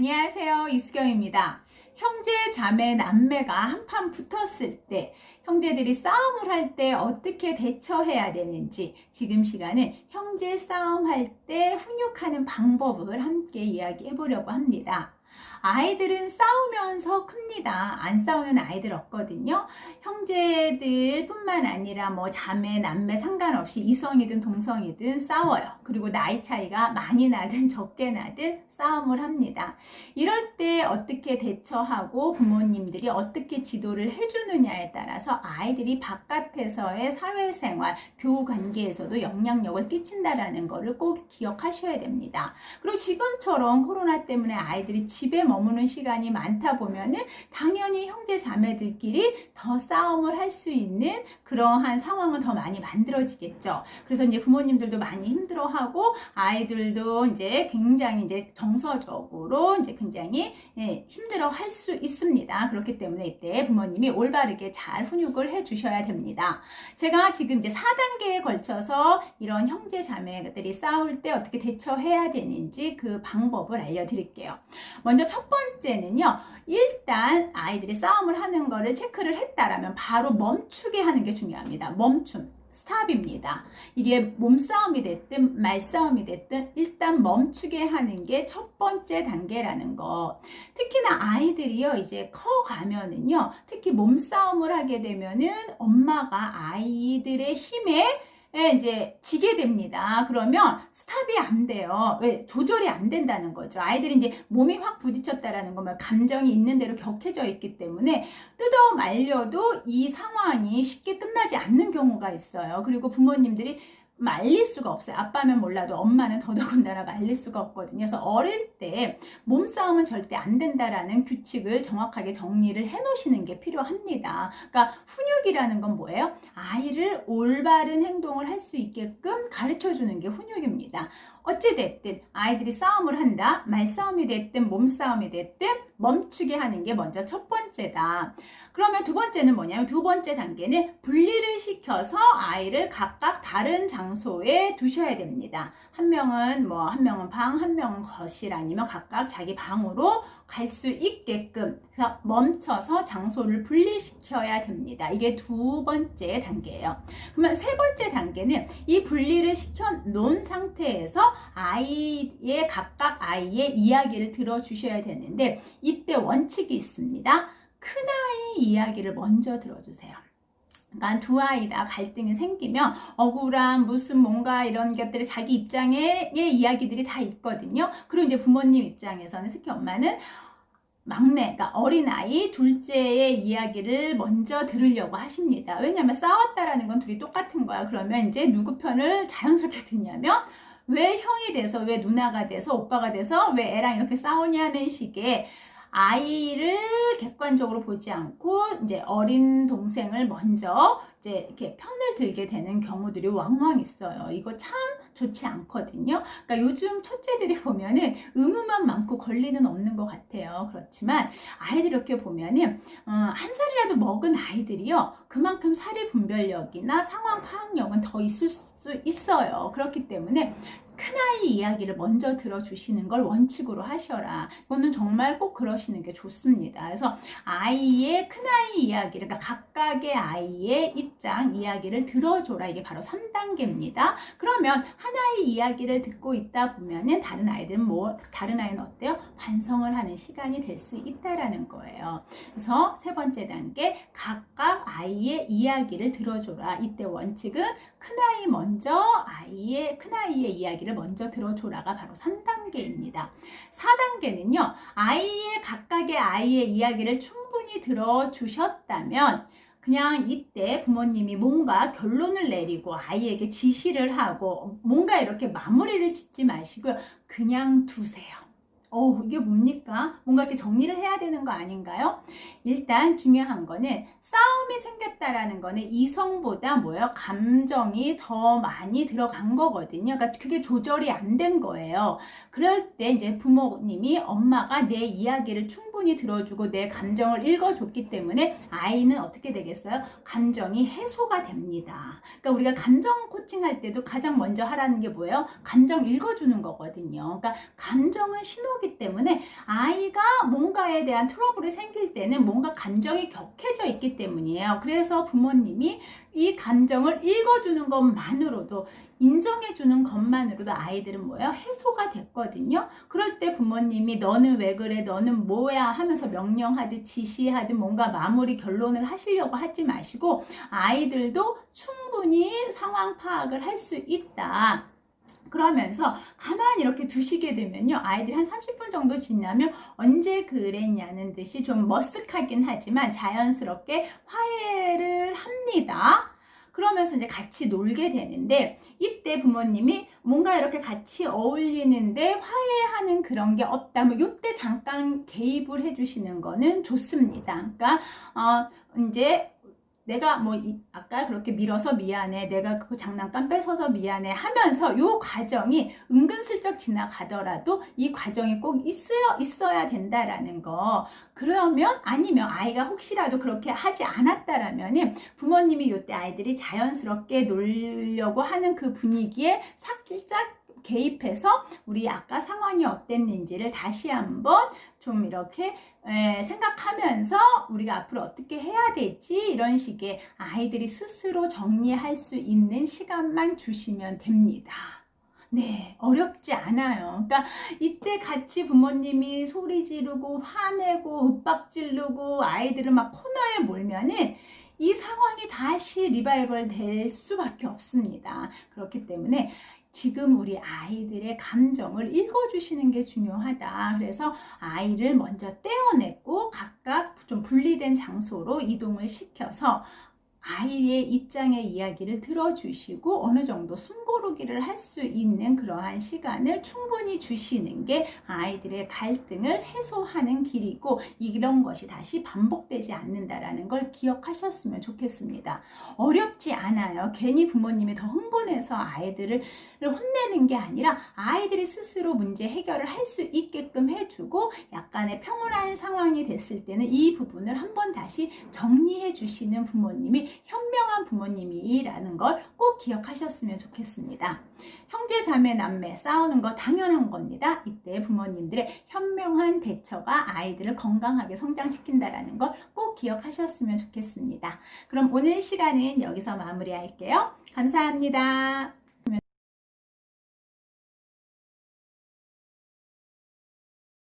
안녕하세요. 이수경입니다. 형제, 자매, 남매가 한판 붙었을 때 형제들이 싸움을 할 때 어떻게 대처해야 되는지 지금 시간은 형제 싸움할 때 훈육하는 방법을 함께 이야기해 보려고 합니다. 아이들은 싸우면서 큽니다. 안 싸우는 아이들 없거든요. 형제들 뿐만 아니라 뭐 자매, 남매 상관없이 이성이든 동성이든 싸워요. 그리고 나이 차이가 많이 나든 적게 나든 싸움을 합니다. 이럴 때 어떻게 대처하고 부모님들이 어떻게 지도를 해주느냐에 따라서 아이들이 바깥에서의 사회생활, 교우 관계에서도 영향력을 끼친다라는 것을 꼭 기억하셔야 됩니다. 그리고 지금처럼 코로나 때문에 아이들이 집에 머무는 시간이 많다 보면은 당연히 형제 자매들끼리 더 싸움을 할 수 있는 그러한 상황은 더 많이 만들어지겠죠. 그래서 이제 부모님들도 많이 힘들어하고 아이들도 이제 굉장히 이제 정서적으로 이제 굉장히 예, 힘들어 할 수 있습니다. 그렇기 때문에 이때 부모님이 올바르게 잘 훈육을 해 주셔야 됩니다. 제가 지금 이제 4단계에 걸쳐서 이런 형제 자매들이 싸울 때 어떻게 대처해야 되는지 그 방법을 알려드릴게요. 먼저 첫 번째는요. 일단 아이들이 싸움을 하는 거를 체크를 했다라면 바로 멈추게 하는 게 중요합니다. 멈춤. 스탑입니다. 이게 몸싸움이 됐든 말싸움이 됐든 일단 멈추게 하는 게 첫 번째 단계라는 거. 특히나 아이들이요, 이제 커 가면은요, 특히 몸싸움을 하게 되면은 엄마가 아이들의 힘에 에 이제 지게 됩니다. 그러면 스탑이 안 돼요. 왜? 조절이 안 된다는 거죠. 아이들이 이제 몸이 확 부딪혔다라는 거면 감정이 있는 대로 격해져 있기 때문에 뜯어 말려도 이 상황이 쉽게 끝나지 않는 경우가 있어요. 그리고 부모님들이 말릴 수가 없어요. 아빠면 몰라도 엄마는 더더군다나 말릴 수가 없거든요. 그래서 어릴 때 몸싸움은 절대 안 된다라는 규칙을 정확하게 정리를 해 놓으시는 게 필요합니다. 그러니까 훈육이라는 건 뭐예요? 아이를 올바른 행동을 할 수 있게끔 가르쳐 주는 게 훈육입니다. 어찌됐든 아이들이 싸움을 한다, 말싸움이 됐든 몸싸움이 됐든 멈추게 하는 게 먼저 첫 번째다. 그러면 두 번째는 뭐냐면 두 번째 단계는 분리를 시켜서 아이를 각각 다른 장소에 두셔야 됩니다. 한 명은 뭐 한 명은 방, 한 명은 거실 아니면 각각 자기 방으로 갈 수 있게끔 멈춰서 장소를 분리시켜야 됩니다. 이게 두 번째 단계예요. 그러면 세 번째 단계는 이 분리를 시켜 놓은 상태에서 아이의 각각 아이의 이야기를 들어 주셔야 되는데 이때 원칙이 있습니다. 큰아이 이야기를 먼저 들어주세요. 그러니까 두 아이 다 갈등이 생기면 억울한 무슨 뭔가 이런 것들이 자기 입장의 이야기들이 다 있거든요. 그리고 이제 부모님 입장에서는 특히 엄마는 막내, 그러니까 어린아이, 둘째의 이야기를 먼저 들으려고 하십니다. 왜냐하면 싸웠다라는 건 둘이 똑같은 거야. 그러면 이제 누구 편을 자연스럽게 듣냐면 왜 형이 돼서, 왜 누나가 돼서, 오빠가 돼서, 왜 애랑 이렇게 싸우냐는 식의 아이를 객관적으로 보지 않고 이제 어린 동생을 먼저 이제 이렇게 편을 들게 되는 경우들이 왕왕 있어요. 이거 참 좋지 않거든요. 그러니까 요즘 첫째들이 보면은 의무만 많고 권리는 없는 것 같아요. 그렇지만 아이들 이렇게 보면은 어, 한 살이라도 먹은 아이들이요 그만큼 사리 분별력이나 상황 파악력은 더 있을 수 있어요. 그렇기 때문에 큰아이 이야기를 먼저 들어주시는 걸 원칙으로 하셔라. 이거는 정말 꼭 그러시는 게 좋습니다. 그래서 아이의 큰아이 이야기를, 그러니까 각각의 아이의 입장, 이야기를 들어줘라. 이게 바로 3단계입니다. 그러면 하나의 이야기를 듣고 있다 보면은 다른 아이들은 뭐, 다른 아이는 어때요? 반성을 하는 시간이 될 수 있다라는 거예요. 그래서 세 번째 단계, 각각 아이 의 이야기를 들어줘라. 이때 원칙은 큰아이 먼저 아이의, 큰아이의 이야기를 먼저 들어줘라가 바로 3단계입니다. 4단계는요, 아이의, 각각의 아이의 이야기를 충분히 들어주셨다면, 그냥 이때 부모님이 뭔가 결론을 내리고 아이에게 지시를 하고 뭔가 이렇게 마무리를 짓지 마시고요. 그냥 두세요. 어, 이게 뭡니까? 뭔가 이렇게 정리를 해야 되는 거 아닌가요? 일단 중요한 거는 싸움이 생겼다라는 거는 이성보다 뭐예요? 감정이 더 많이 들어간 거거든요. 그러니까 그게 조절이 안 된 거예요. 그럴 때 이제 부모님이 엄마가 내 이야기를 충분히 들어주고 내 감정을 읽어줬기 때문에 아이는 어떻게 되겠어요? 감정이 해소가 됩니다. 그러니까 우리가 감정 코칭할 때도 가장 먼저 하라는 게 뭐예요? 감정 읽어주는 거거든요. 그러니까 감정은 신호 기 때문에 아이가 뭔가에 대한 트러블이 생길 때는 뭔가 감정이 격해져 있기 때문이에요. 그래서 부모님이 이 감정을 읽어주는 것만으로도 인정해주는 것만으로도 아이들은 뭐예요? 해소가 됐거든요. 그럴 때 부모님이 너는 왜 그래? 너는 뭐야? 하면서 명령하듯 지시하듯 뭔가 마무리 결론을 하시려고 하지 마시고 아이들도 충분히 상황 파악을 할 수 있다. 그러면서 가만히 이렇게 두시게 되면요. 아이들이 한 30분 정도 지나면 언제 그랬냐는 듯이 좀 머쓱하긴 하지만 자연스럽게 화해를 합니다. 그러면서 이제 같이 놀게 되는데 이때 부모님이 뭔가 이렇게 같이 어울리는데 화해하는 그런 게 없다 면 이때 잠깐 개입을 해주시는 거는 좋습니다. 그러니까 어, 이제 내가 뭐 이- 아까 그렇게 밀어서 미안해 내가 그 장난감 뺏어서 미안해 하면서 요 과정이 은근슬쩍 지나가더라도 이 과정이 꼭 있어야 있어야 된다라는 거. 그러면 아니면 아이가 혹시라도 그렇게 하지 않았다라면은 부모님이 요때 아이들이 자연스럽게 놀려고 하는 그 분위기에 살짝 개입해서 우리 아까 상황이 어땠는지를 다시 한번 좀 이렇게 에, 생각하면서 우리가 앞으로 어떻게 해야 되지 이런 식의 아이들이 스스로 정리할 수 있는 시간만 주시면 됩니다. 네, 어렵지 않아요. 그러니까 이때 같이 부모님이 소리 지르고 화내고 윽박 지르고 아이들을 막 코너에 몰면은 이 상황이 다시 리바이벌 될 수밖에 없습니다. 그렇기 때문에 지금 우리 아이들의 감정을 읽어주시는 게 중요하다. 그래서 아이를 먼저 떼어냈고 각각 좀 분리된 장소로 이동을 시켜서 아이의 입장의 이야기를 들어주시고 어느 정도 숨고르기를 할 수 있는 그러한 시간을 충분히 주시는 게 아이들의 갈등을 해소하는 길이고 이런 것이 다시 반복되지 않는다라는 걸 기억하셨으면 좋겠습니다. 어렵지 않아요. 괜히 부모님이 더 흥분해서 아이들을 혼내는 게 아니라 아이들이 스스로 문제 해결을 할 수 있게끔 해주고 약간의 평온한 상황이 됐을 때는 이 부분을 한번 다시 정리해 주시는 부모님이 현명한 부모님이라는 걸 꼭 기억하셨으면 좋겠습니다. 형제, 자매, 남매 싸우는 거 당연한 겁니다. 이때 부모님들의 현명한 대처가 아이들을 건강하게 성장시킨다라는 걸 꼭 기억하셨으면 좋겠습니다. 그럼 오늘 시간은 여기서 마무리할게요. 감사합니다.